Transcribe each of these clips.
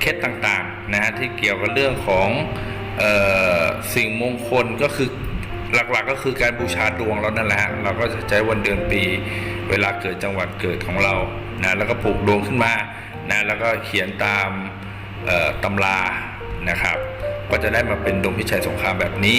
เคล็ดต่างๆนะฮะที่เกี่ยวกับเรื่องของออสิ่งมงคลก็คือหลักๆก็คือการบูชาดวงเรานั่นแหละเราก็จะใช้วันเดือนปี เวลาเกิดจังหวัดเกิดของเรานะแล้วก็ปลูกดวงขึ้นมานะแล้วก็เขียนตามตำรานะครับ ก็จะได้มาเป็นดวงพิชัยสงครามแบบนี้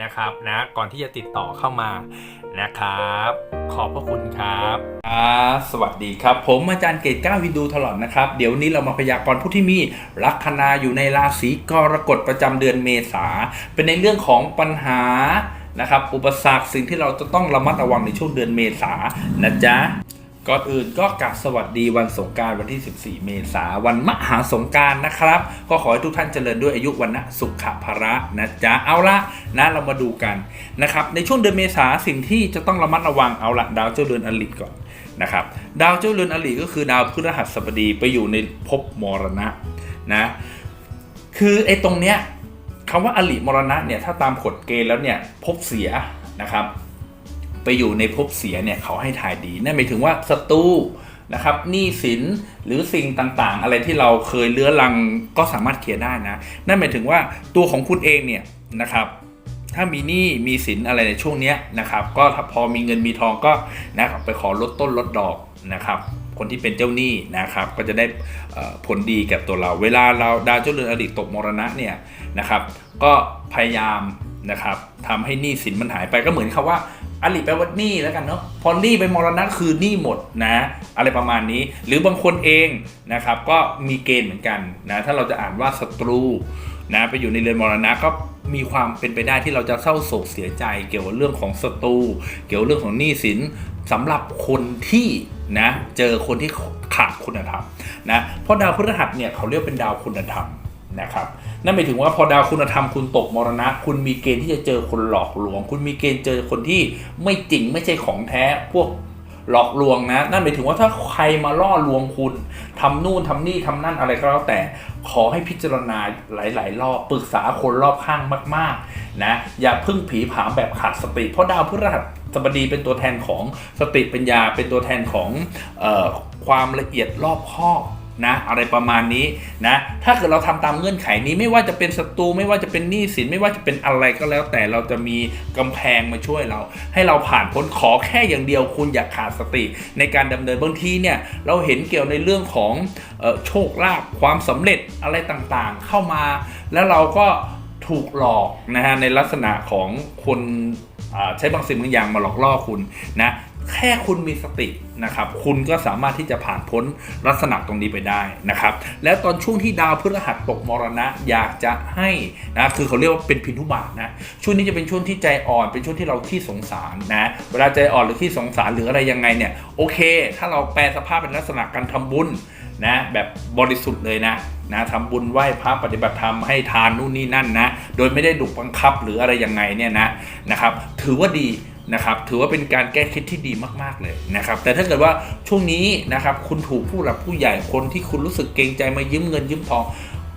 นะครับนะ ก่อนที่จะติดต่อเข้ามานะครับ ขอบพระคุณครับครับสวัสดีครับ ผมอาจารย์เกตก้าวินดูตลอดนะครับ เดี๋ยวนี้เรามาพยากรณ์ผู้ที่มีลัคนาอยู่ในราศีกรกฎประจำเดือนเมษา เป็นในเรื่องของปัญหานะครับ อุปสรรคสิ่งที่เราจะต้องระมัดระวังในช่วงเดือนเมษานะจ๊ะ ก่อนอื่นก็กราบสวัสดีวันสงการวันที่ 14 เมษาวันมหาสงการนะครับ ก็ขอให้ทุกท่านเจริญด้วยอายุวันนะสุขภระนะจ๊ะเอาละนะเรามาดูกันนะครับในช่วงเดือนเมษาสิ่งที่จะต้องระมัดระวังเอาละดาวเจ้าเรือนอลิก่อนนะครับดาวเจ้าเรือนอลิก็คือดาวพฤหัสบดีไปอยู่ในภพมรณะนะคือไอ้ตรงเนี้ยคำว่าอลิมรณะเนี่ยถ้าตามกฎเกณฑ์แล้วเนี่ยภพเสียนะครับ ไปอยู่ในภพเสียเนี่ยเขาให้ทายดีนั่นหมายถึงว่าศัตรูนะครับหนี้สินหรือสิ่งต่างๆ อะไรที่เราเคยเลื้อรังก็สามารถเคลียร์ได้นะนั่นหมายถึงว่าตัวของคุณเองเนี่ยนะครับถ้ามีหนี้มีสินอะไรในช่วงนี้นะครับก็ถ้าพอมีเงินมีทองก็นะครับไปขอลดต้นลดดอกนะครับคนที่เป็นเจ้าหนี้นะครับก็จะได้ผลดีกับตัวเรา เวลาเราดาวเจ้าเรือนอดีตตกมรณะเนี่ยนะครับก็พยายามนะครับทำให้หนี้สินมันหายไปก็เหมือนคำว่า อลิแปลว่าหนี้แล้วกันเนาะพอหนี้ไปมรณะคือหนี้หมดนะ อะไรประมาณนี้ หรือบางคนเองนะครับ ก็มีเกณฑ์เหมือนกันนะถ้าเราจะอ่านว่าศัตรูนะไปอยู่ในเรือนมรณะก็มีความเป็นไปได้ที่เราจะเศร้าโศกเสียใจ เกี่ยวกับเรื่องของศัตรูเกี่ยวกับเรื่องของหนี้สินสำหรับคนที่นะเจอคนที่ขาดคุณธรรมนะเพราะดาวพฤหัสเนี่ยเขาเรียกเป็นดาวคุณธรรม นะครับนั่นหมายถึงว่าพอดาวคุณธรรมคุณตกมรณะ คุณมีเกณฑ์ที่จะเจอคนหลอกลวง คุณมีเกณฑ์เจอคนที่ไม่จริงไม่ใช่ของแท้พวกหลอกลวงนะ นั่นหมายถึงว่าถ้าใครมาล่อลวงคุณทำนู่นทำนี่ทำนั่นอะไรก็แล้วแต่ขอให้พิจารณาหลาย ๆ รอบปรึกษาคนรอบข้างมาก ๆ นะ อย่าพึ่งผีผามแบบขาดสติ เพราะดาวพฤหัสบดีเป็นตัวแทนของสติปัญญา เป็นตัวแทนของออความละเอียดรอบคอบ นะอะไรประมาณนี้นะถ้าเกิดเราทำตามเงื่อนไขนี้ไม่ว่าจะเป็นศัตรูไม่ว่าจะเป็นหนี้สินไม่ว่าจะเป็นอะไรก็แล้ว แต่เราจะมีกำแพงมาช่วยเรา ให้เราผ่านพ้นขอแค่อย่างเดียว คุณอย่าขาดสติ ในการดำเนินบางทีเนี่ยเราเห็นเกี่ยวในเรื่องของออโชคลาภความสำเร็จอะไรต่างๆ เข้ามา แล้วเราก็ถูกหลอกนะฮะในลักษณะของคนใช้บางสิ่งบางอย่างมาหลอกล่อคุณนะ แค่คุณมีสตินะครับ คุณก็สามารถที่จะผ่านพ้นลักษณะตรงนี้ไปได้นะครับ แล้วตอนช่วงที่ดาวพฤหัสตกมรณะอยากจะให้นะคือเขาเรียกว่าเป็นพินทุบาทนะช่วงนี้จะเป็นช่วงที่ใจอ่อนเป็นช่วงที่เราขี้สงสารนะเวลาใจอ่อนหรือขี้สงสารหรืออะไรยังไงเนี่ยโอเค ถ้าเราแปลสภาพเป็นลักษณะการทำบุญนะแบบบริสุทธิ์เลยนะนะทำบุญไหว้พระปฏิบัติธรรมให้ทานนู่นนี่นั่นนะโดยไม่ได้ดุบังคับหรืออะไรยังไงเนี่ยนะนะครับถือว่าดี นะครับถือว่าเป็นการแก้เคล็ดที่ดีมากๆเลยนะครับแต่ถ้าเกิดว่าช่วงนี้นะครับคุณถูกผู้หลักผู้ใหญ่คนที่คุณรู้สึกเกรงใจมายืมเงินยืมทอง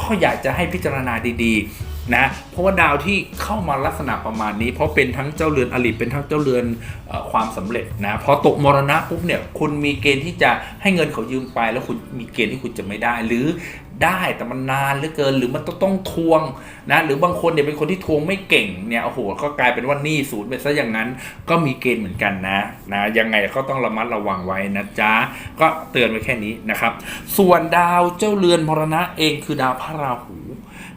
ก็อยากจะให้พิจารณาดีๆนะเพราะว่าดาวที่เข้ามาลักษณะประมาณนี้ เพราะเป็นทั้งเจ้าเรือนอลิเป็นทั้งเจ้าเรือนอความสำเร็จนะพอตกมรณะปุ๊บเนี่ยคุณมีเกณฑ์ที่จะให้เงินเขายืมไป แล้วคุณมีเกณฑ์ที่คุณจะไม่ได้ หรือ ได้แต่มันนานเหลือเกินหรือมันต้องต้องทวงนะหรือบางคนเนี่ยเป็นคนที่ทวงไม่เก่งเนี่ยโอ้โหก็กลายเป็นว่านี่ศูนย์ไปซะอย่างนั้น ก็มีเกณฑ์เหมือนกันนะนะยังไงก็ต้องระมัดระวังไว้นะจ๊ะก็เตือนไว้แค่นี้นะครับ ส่วนดาวเจ้าเรือนมรณะเองคือดาวพระราหู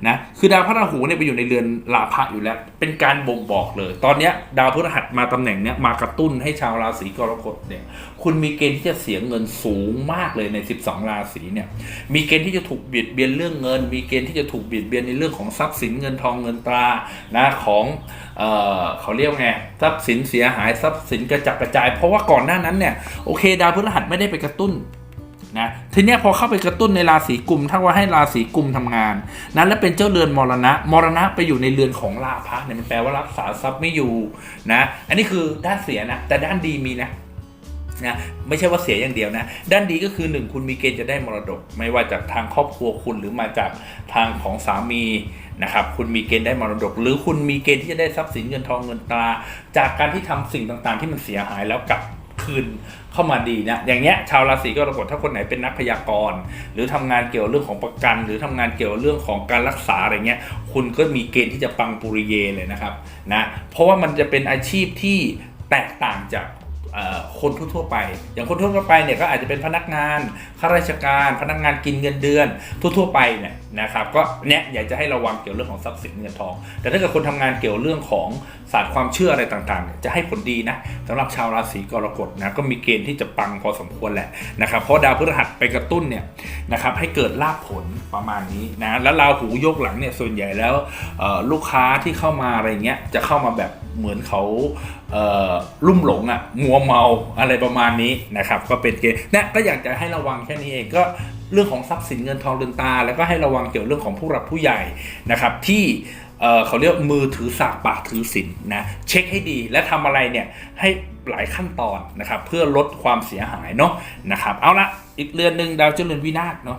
นะคือดาวพระราหูเนี่ยไปอยู่ในเรือนลาภะอยู่แล้ว เป็นการบ่งบอกเลย ตอนเนี้ยดาวพฤหัสมาตำแหน่งเนี้ยมากระตุ้นให้ชาวราศีกรกฎเนี่ยคุณมีเกณฑ์ที่จะเสียเงินสูงมากเลยใน 12 ราศีเนี่ยมีเกณฑ์ที่จะถูกเบียดเบียนเรื่องเงิน มีเกณฑ์ที่จะถูกเบียดเบียนในเรื่องของทรัพย์สินเงินทองเงินตรานะของเอ่อเขาเรียกว่าไงทรัพย์สินเสียหายทรัพย์สินกระจัดกระจาย เพราะว่าก่อนหน้านั้นเนี่ยโอเค ดาวพฤหัสไม่ได้ไปกระตุ้น นะทีนี้พอเข้าไปกระตุ้นในราศีกุมถ้าว่าให้ราศีกุมทำงานนั้นแล้วเป็นเจ้าเรือนมรณะ มรณะไปอยู่ในเรือนของลาภะเนี่ยมันแปลว่ารักษาทรัพย์ไม่อยู่นะอันนี้คือด้านเสียนะ แต่ด้านดีมีนะนะไม่ใช่ว่าเสียอย่างเดียวนะ ด้านดีก็คือหนึ่งคุณมีเกณฑ์จะได้มรดก ไม่ว่าจากทางครอบครัวคุณหรือมาจากทางของสามีนะครับคุณมีเกณฑ์ได้มรดก หรือคุณมีเกณฑ์ที่จะได้ทรัพย์สินเงินทองเงินตรา จากการที่ทำสิ่งต่างๆ ที่มันเสียหายแล้วกลับคืน เข้ามาดีนะอย่างเงี้ยชาวราศีกรกฎถ้าคนไหนเป็นนักพยากรณ์ หรือทำงานเกี่ยวเรื่องของประกัน หรือทำงานเกี่ยวเรื่องของการรักษาอะไรเงี้ยคุณก็มีเกณฑ์ที่จะปังปุริเยเลยนะครับนะเพราะว่ามันจะเป็นอาชีพที่แตกต่างจากคนทั่วไป อย่างคนทั่วไปเนี่ยก็อาจจะเป็นพนักงาน ข้าราชการ พนักงานกินเงินเดือน ทั่วๆไปเนี่ยนะครับ ก็เนี่ยอยากจะให้ระวังเกี่ยวเรื่องของทรัพย์สินเงินทอง แต่ถ้าเกิดคนทำงานเกี่ยวเรื่องของศาสตร์ความเชื่ออะไรต่างๆเนี่ยจะให้ผลดีนะสำหรับชาวราศีกรกฎนะก็มีเกณฑ์ที่จะปังพอสมควรแหละนะครับเพราะดาวพฤหัสไปกระตุ้นเนี่ยนะครับให้เกิดลาภผลประมาณนี้นะแล้วราหูยกหลังเนี่ยส่วนใหญ่แล้วลูกค้าที่เข้ามาอะไรเงี้ยจะเข้ามาแบบเหมือนเขาเลุ่มหลงอะ่ะมัวเมาอะไรประมาณนี้นะครับก็เป็นเกณฑ์นะก็อยากจะให้ระวังแค่นี้เองก็เรื่องของทรัพย์สินเงินทองเรือนตา แล้วก็ให้ระวังเกี่ยวเรื่องของผู้หลักผู้ใหญ่นะครับที่ เขาเรียกมือถือสากปากถือศีลนะเช็คให้ดีและทำอะไรเนี่ยให้หลายขั้นตอนนะครับเพื่อลดความเสียหายเนาะนะครับเอาละอีกเรือนหนึ่งดาวเจ้าเรือนวินาศเนาะ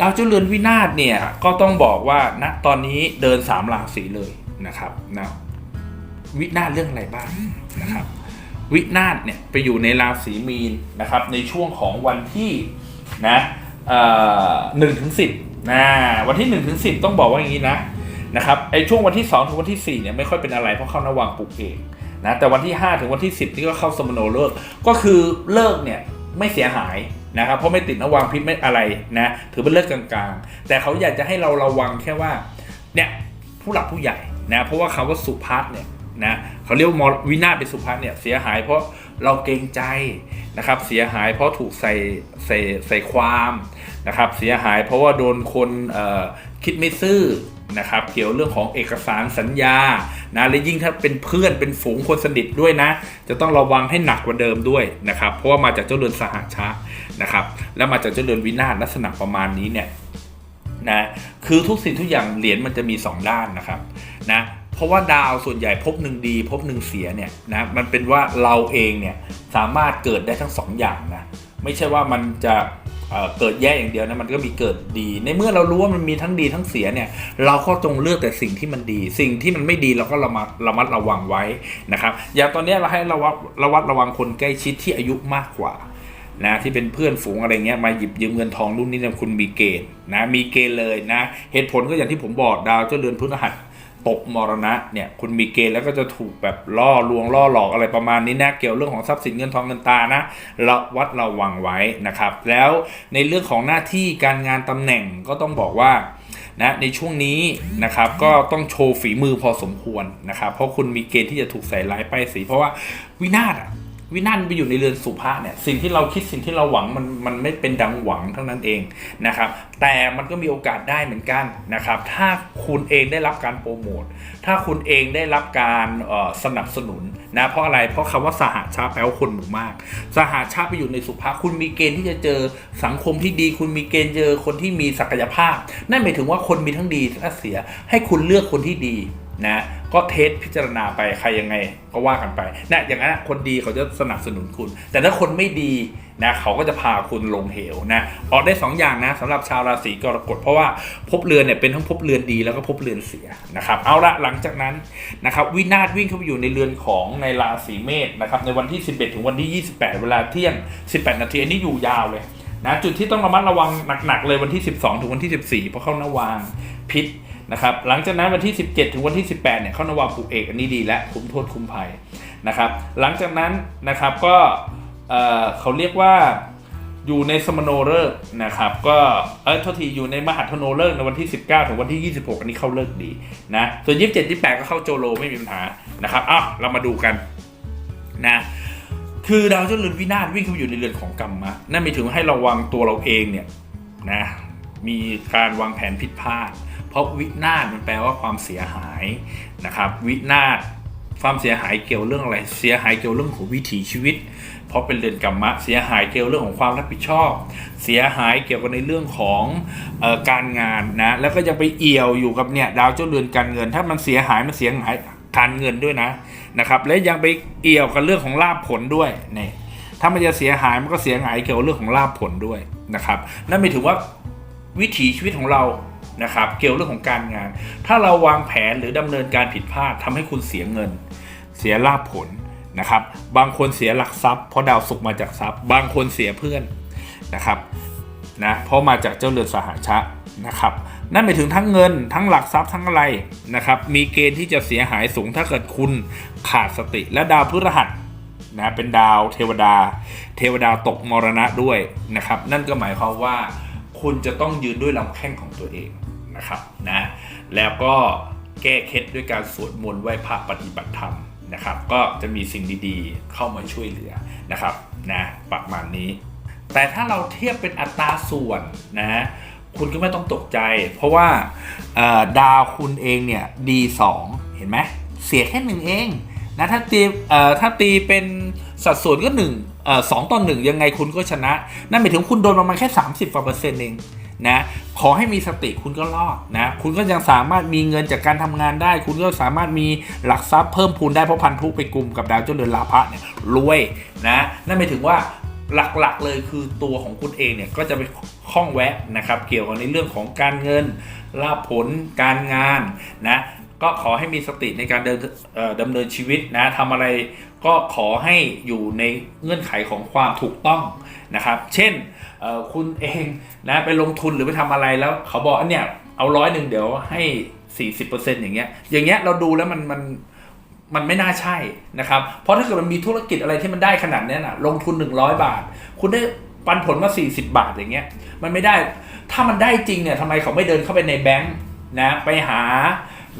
ดาวเจ้าเรือนวินาศเนี่ยก็ต้องบอกว่าณตอนนี้เดินสามราศีเลยนะครับนะวินาศเรื่องอะไรบ้างนะครับวินาศเนี่ยไปอยู่ในราศีมีนนะครับในช่วงของวันที่นะหนึ่งถึงสิบนะวันที่หนึ่งถึงสิบต้องบอกว่าอย่างนี้นะ นะครับไอช่วงวันที่สองถึงวันที่สี่เนี่ยไม่ค่อยเป็นอะไรเพราะเข้านวังปลุกเองนะแต่วันที่ห้าถึงวันที่สิบนี่ก็เข้าสมโนเลิกก็คือเลิกเนี่ยไม่เสียหายนะครับเพราะไม่ติดนวังพิษไม่อะไรนะถือเป็นเลิกกลางๆ แต่เขาอยากจะให้เราระวังแค่ว่าเนี่ยผู้หลักผู้ใหญ่นะเพราะว่าคำว่าสุภาพเนี่ยนะเขาเรียกว่ามวินาเป็นสุภาพเนี่ยเสียหายเพราะเราเกรงใจนะครับเสียหายเพราะถูกใส่ใส่ใส่ความนะครับเสียหายเพราะว่าโดนคนคิดไม่ซื่อ นะครับเกี่ยวเรื่องของเอกสารสัญญานะและยิ่งถ้าเป็นเพื่อนเป็นฝูงคนสนิทด้วยนะ จะต้องระวังให้หนักกว่าเดิมด้วยนะครับเพราะว่ามาจากเจ้าเรือนสหชานะครับแล้วมาจากเจ้าเรือนวินาศลักษณะประมาณนี้เนี่ยนะคือทุกสิ่งทุกอย่างเหรียญมันจะมี 2 ด้านนะครับนะเพราะว่าดาวส่วนใหญ่พบหนึ่งดี พบหนึ่งเสียเนี่ยนะมันเป็นว่าเราเองเนี่ยสามารถเกิดได้ทั้งสองอย่างนะไม่ใช่ว่ามันจะ เกิดแย่อย่างเดียวนะมันก็มีเกิดดี ในเมื่อเรารู้ว่ามันมีทั้งดีทั้งเสียเนี่ยเราก็จงเลือกแต่สิ่งที่มันดี สิ่งที่มันไม่ดีเราก็ระมัดระมัดระวังไว้นะครับอย่างตอนนี้เราให้ระวัดระวัดระวังคนใกล้ชิดที่อายุมากกว่านะที่เป็นเพื่อนฝูงอะไรเงี้ยมาหยิบยืมเงินทองรุ่นนี้เนี่ยคุณมีเกณฑ์นะมีเกณฑ์เลยนะเหตุผลก็อย่างที่ผมบอกดาวเจ้าเรือนพฤหัส ตกมรณะเนี่ยคุณมีเกณฑ์แล้วก็จะถูกแบบล่อลวงล่อหลอกอะไรประมาณนี้นะเกี่ยวเรื่องของทรัพย์สินเงินทองเงินตานะระวัดระวังไว้นะครับ แล้วในเรื่องของหน้าที่การงานตำแหน่งก็ต้องบอกว่านะในช่วงนี้นะครับก็ต้องโชว์ฝีมือพอสมควรนะครับ เพราะคุณมีเกณฑ์ที่จะถูกใส่ร้ายป้ายสีเพราะว่าวินาศอะ วินาศไปอยู่ในเรือนสุภาเนี่ยสิ่งที่เราคิดสิ่งที่เราหวังมันมันไม่เป็นดังหวังเท่านั้นเองนะครับ แต่มันก็มีโอกาสได้เหมือนกันนะครับ ถ้าคุณเองได้รับการโปรโมทถ้าคุณเองได้รับการสนับสนุนนะเพราะอะไรเพราะคำว่าสหชาติแปลว่าคนหมู่มาก สหชาติไปอยู่ในสุภาคุณมีเกณฑ์ที่จะเจอสังคมที่ดี คุณมีเกณฑ์เจอคนที่มีศักยภาพ นั่นหมายถึงว่าคนมีทั้งดีและเสีย ให้คุณเลือกคนที่ดี นะก็เทสพิจารณาไปใครยังไงก็ว่ากันไปนะอย่างนั้นคนดีเขาจะสนับสนุนคุณ แต่ถ้าคนไม่ดีนะเขาก็จะพาคุณลงเหวนะออกได้สองอย่างนะสำหรับชาวราศีกรกฎเพราะว่าภพเรือนเนี่ยเป็นทั้งภพเรือนดีแล้วก็ภพเรือนเสียนะครับเอาละหลังจากนั้นนะครับวินาศวิ่งเข้าไปอยู่ในเรือนของในราศีเมษนะครับในวันที่ 11 ถึงวันที่ 28 เวลาเที่ยง 18 นาทีอันนี้อยู่ยาวเลยนะจุดที่ต้องระมัดระวังหนักๆเลยวันที่ 12 ถึงวันที่ 14 เพราะเข้านาวางพิษ นะครับหลังจากนั้นวันที่ 17 ถึงวันที่ 18เนี่ยเข้านวางปุกเอกอันนี้ดีและคุ้มโทษคุ้มภัยนะครับหลังจากนั้นนะครับก็เเขาเรียกว่าอยู่ในสมโนเลิกษ์นะครับก็เออทษทีอยู่ในมหัทโนเลิกษ์ในวันที่ 19 ถึงวันที่ 26 อันนี้เข้าเลิกดีนะส่วน27 28 ก็เข้าโจโลไม่มีปัญหานะครับอ้าวเรามาดูกันนะคือดาวเจ้าเรือนวินาศวิ่งเข้าไปอยู่ในเรือนของกรรมะนั่นหมายถึงให้ระวังตัวเราเองเนี่ยนะมีการวางแผนผิดพลาด ราะวินาศมันแปลว่าความเสียหายนะครับ วินาศความเสียหายเกี่ยวเรื่องอะไร เสียหายเกี่ยวเรื่องของวิถีชีวิต เพราะเป็นเรือนกรรมะ เสียหายเกี่ยวเรื่องของความรับผิดชอบ เสียหายเกี่ยวกับในเรื่องของออการงานนะ แล้วก็ยังไปเอี่ยวอยู่กับเนี่ยดาวเจ้าเรือนการเงิน ถ้ามันเสียหายมันเสียหายการเงินด้วยนะนะครับ และยังไปเอี่ยวกับเรื่องของลาภผลด้วยนี่ถ้ามันจะเสียหายมันก็เสียหายเกี่ยวกับเรื่องของลาภผลด้วยนะครับ นั่นหมายถึงว่าวิถีชีวิตของเรา นะครับ เกี่ยวเรื่องของการงาน ถ้าเราวางแผนหรือดำเนินการผิดพลาดทำให้คุณเสียเงิน เสียลาภผลนะครับ บางคนเสียหลักทรัพย์เพราะดาวศุกร์มาจากทรัพย์ บางคนเสียเพื่อนนะครับนะเพราะมาจากเจ้าเรือนสหชะนะครับนั่นหมายถึงทั้งเงินทั้งหลักทรัพย์ทั้งอะไรนะครับมีเกณฑ์ที่จะเสียหายสูงถ้าเกิดคุณขาดสติและดาวพฤหัสนะเป็นดาวเทวดา เทวดาตกมรณะด้วยนะครับ นั่นก็หมายความว่า คุณจะต้องยืนด้วยลำแข้งของตัวเอง นะครับนะแล้วก็แก้เคล็ดด้วยการสวดมนต์ไหว้พระปฏิบัติธรรมนะครับ ก็จะมีสิ่งดีๆเข้ามาช่วยเหลือนะครับนะประมาณนี้ แต่ถ้าเราเทียบเป็นอัตราส่วนนะคุณก็ไม่ต้องตกใจ เพราะว่าดาวคุณเองเนี่ยดีสองเห็นไหมเสียแค่หนึ่งเองนะถ้าตีถ้าตีเป็นสัดส่วนก็หนึ่งสองต่อหนึ่งยังไงคุณก็ชนะ นั่นหมายถึงคุณโดนประมาณแค่ 30กว่าเปอร์เซ็นต์เอง นะขอให้มีสติคุณก็รอดนะคุณก็ยังสามารถมีเงินจากการทำงานได้ คุณก็สามารถมีหลักทรัพย์เพิ่มพูนได้เพราะพันธุไปกลุ่มกับดาวเจ้าเรือนลาภะเนี่ยรวยนะนั่นหมายถึงว่าหลักๆเลยคือตัวของคุณเองเนี่ยก็จะไปข้องแวะนะครับเกี่ยวกับในเรื่องของการเงินลาภผลการงานนะก็ขอให้มีสติในการเดินดำเนินชีวิตนะทำอะไร ก็ขอให้อยู่ในเงื่อนไขของความถูกต้องนะครับ เช่นคุณเองนะไปลงทุนหรือไปทำอะไรแล้วเขาบอกอันเนี่ยเอาร้อยหนึ่งเดี๋ยวให้ 40%อย่างเงี้ย อย่างเงี้ยเราดูแล้วมันมันมันไม่น่าใช่นะครับ เพราะถ้าเกิดมันมีธุรกิจอะไรที่มันได้ขนาดนี้นะลงทุน 100 บาท คุณได้ปันผลมา 40 บาทอย่างเงี้ย มันไม่ได้ ถ้ามันได้จริงเนี่ยทำไมเขาไม่เดินเข้าไปในแบงค์นะ ไปหา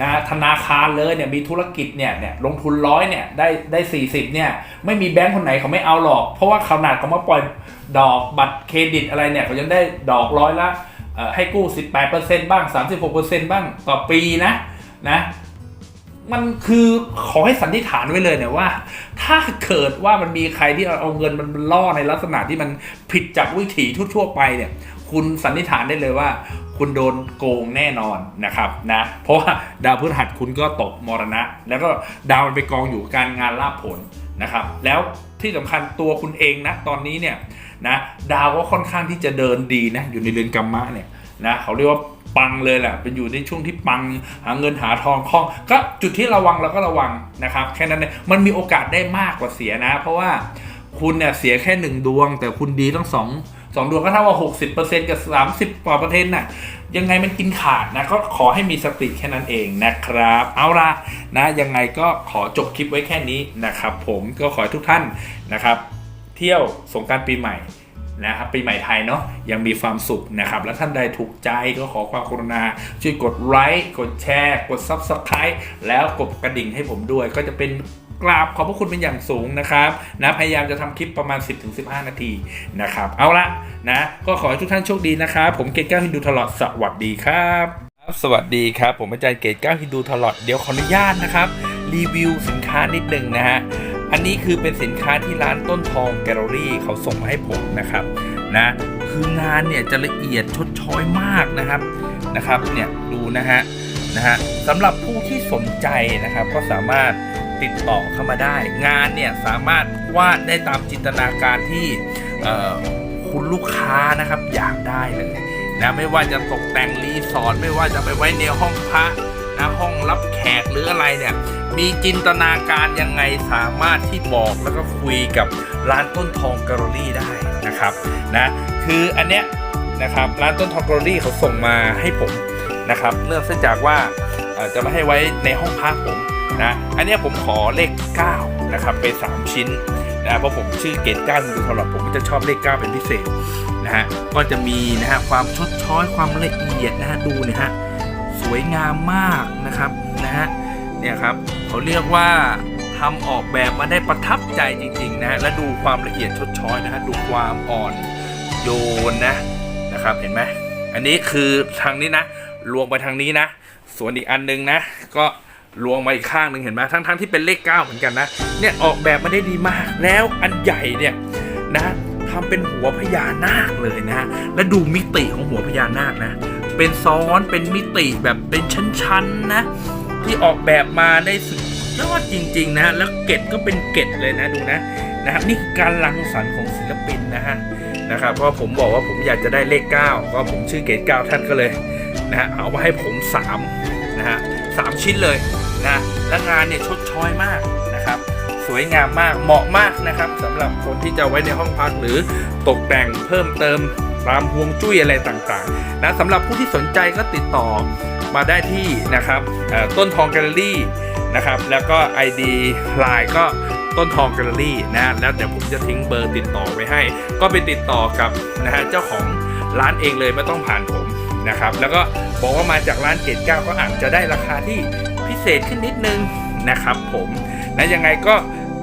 นะธนาคารเลยเนี่ยมีธุรกิจเนี่ยเนี่ยลงทุนร้อยเนี่ยได้ได้40เนี่ยไม่มีแบงค์คนไหนเขาไม่เอาหรอก เพราะว่าขนาดเขามาปล่อยดอกบัตรเครดิตอะไรเนี่ยเขายังได้ดอกร้อยละให้กู้ 18%บ้าง 36%บ้างต่อปีนะนะมันคือขอให้สันนิษฐานไว้เลยเนี่ยว่า ถ้าเกิดว่ามันมีใครที่เอาเงินมันล่อในลักษณะที่มันผิดจากวิถีทั่ว ๆ ไปเนี่ย คุณสันนิษฐานได้เลยว่า คุณโดนโกงแน่นอนนะครับนะเพราะว่าดาวพฤหัสคุณก็ตกมรณะ แล้วก็ดาวมันไปกองอยู่การงานลาภผลนะครับ แล้วที่สำคัญตัวคุณเองนะตอนนี้เนี่ยนะดาวก็ค่อนข้างที่จะเดินดีนะอยู่ในเรือนกรรมะเนี่ยนะเขาเรียกว่าปังเลยแหละเป็นอยู่ในช่วงที่ปังหาเงินหาทองคล่อง ก็จุดที่ระวังเราก็ระวังนะครับแค่นั้นเองมันมีโอกาสได้มากกว่าเสียนะ เพราะว่าคุณเนี่ยเสียแค่หนึ่งดวง แต่คุณดีต้องสอง สองดวงก็เท่ากับหกสิบเปอร์เซ็นต์กับสามสิบกว่าเปอร์เซ็นต์น่ะยังไงมันกินขาดนะก็ขอให้มีสติแค่นั้นเองนะครับ เอาละนะยังไงก็ขอจบคลิปไว้แค่นี้นะครับ ผมก็ขอให้ทุกท่านนะครับ เที่ยวสงกรารปีใหม่นะครับปีใหม่ไทยเนาะยังมีความสุขนะครับ และท่านใดถูกใจก็ขอความกรุณา ช่วยกดไลค์กดแชร์ กด Subscribe แล้วกดกระดิ่งให้ผมด้วยก็จะเป็น กราบขอบพระคุณเป็นอย่างสูงนะครับนะพยายามจะทำคลิปประมาณ 10-15 นาทีนะครับ เอาละนะก็ขอให้ทุกท่านโชคดีนะครับ ผมเกตแก้วฮินดูตลอดสวัสดีครับสวัสดีครับ ผมอาจารย์เกตก้าวฮินดูตลอดเดี๋ยวขออนุญาตนะครับ รีวิวสินค้านิดนึงนะฮะอันนี้คือเป็นสินค้าที่ร้านต้นทองแกลเลอรี่เขาส่งมาให้ผมนะครับนะคืองานเนี่ยจะละเอียดชดช้อยมากนะครับนะครับเนี่ยดูนะฮะนะฮะสำหรับผู้ที่สนใจนะครับก็สามารถ ติดต่อเข้ามาได้ งานเนี่ยสามารถวาดได้ตามจินตนาการที่คุณลูกค้านะครับอยากได้เลยนะไม่ว่าจะตกแต่งรีสอร์ทไม่ว่าจะไปไว้ในห้องพระนะห้องรับแขกหรืออะไรเนี่ยมีจินตนาการยังไงสามารถที่บอกแล้วก็คุยกับร้านต้นทองแกลเลอรี่ได้นะครับนะคืออันเนี้ยนะครับร้านต้นทองแกลเลอรี่เขาส่งมาให้ผมนะครับเนื่องจากว่าจะมาให้ไว้ในห้องพักผม นะ อันนี้ผมขอเลข 9 นะครับไป 3 ชิ้นนะเพราะผมชื่อเกตก้าดูตลอดผมก็จะชอบเลข 9 เป็นพิเศษนะฮะก็จะมีนะฮะความชดช้อยความละเอียดนะฮะดูนะฮะสวยงามมากนะครับนะฮะเนี่ยครับเขาเรียกว่าทำออกแบบมาได้ประทับใจจริงๆนะฮะและดูความละเอียดชดช้อยนะฮะดูความอ่อนโยนนะนะครับเห็นไหมอันนี้คือทางนี้นะลวงไปทางนี้นะ ส่วนอีกอันหนึงนะ ก็ ลวงมาอีกข้างหนึ่งเห็นไหมทั้งๆที่เป็นเลข 9 เหมือนกันนะ เนี่ยออกแบบมาได้ดีมาก แล้วอันใหญ่เนี่ยนะทำเป็นหัวพญานาคเลยนะ และดูมิติของหัวพญานาคนะ เป็นซ้อนเป็นมิติแบบเป็นชั้นๆนะ ที่ออกแบบมาได้สุดยอดจริง ๆ นะฮะแล้วเกตก็เป็นเกตเลยนะดูนะนะครับนี่การรังสรรค์ของศิลปินนะฮะนะครับเพราะผมบอกว่าผมอยากจะได้เลข 9 ก็ผมชื่อเกต9ท่านก็เลยนะฮะเอามาให้ผม 3 นะฮะสามชิ้นเลย นะและงานเนี่ยชดช้อยมากนะครับสวยงามมากเหมาะมากนะครับสำหรับคนที่จะไว้ในห้องพักหรือตกแต่งเพิ่มเติมตามฮวงจุ้ยอะไรต่างๆนะสำหรับผู้ที่สนใจก็ติดต่อมาได้ที่นะครับต้นทองแกลเลอรี่นะครับแล้วก็ ID Line ก็ต้นทองแกลเลอรี่นะแล้วเดี๋ยวผมจะทิ้งเบอร์ติดต่อไว้ให้ ก็ไปติดต่อกับนะฮะเจ้าของร้านเองเลยไม่ต้องผ่านผมนะครับแล้วก็บอกว่ามาจากร้านเกตเก้าก็อาจจะได้ราคาที่ พิเศษขึ้นนิดนึงนะครับผมนะยังไงก็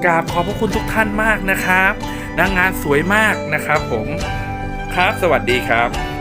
กราบขอบพระคุณทุกท่านมากนะครับนางงานสวยมากนะครับผมครับสวัสดีครับ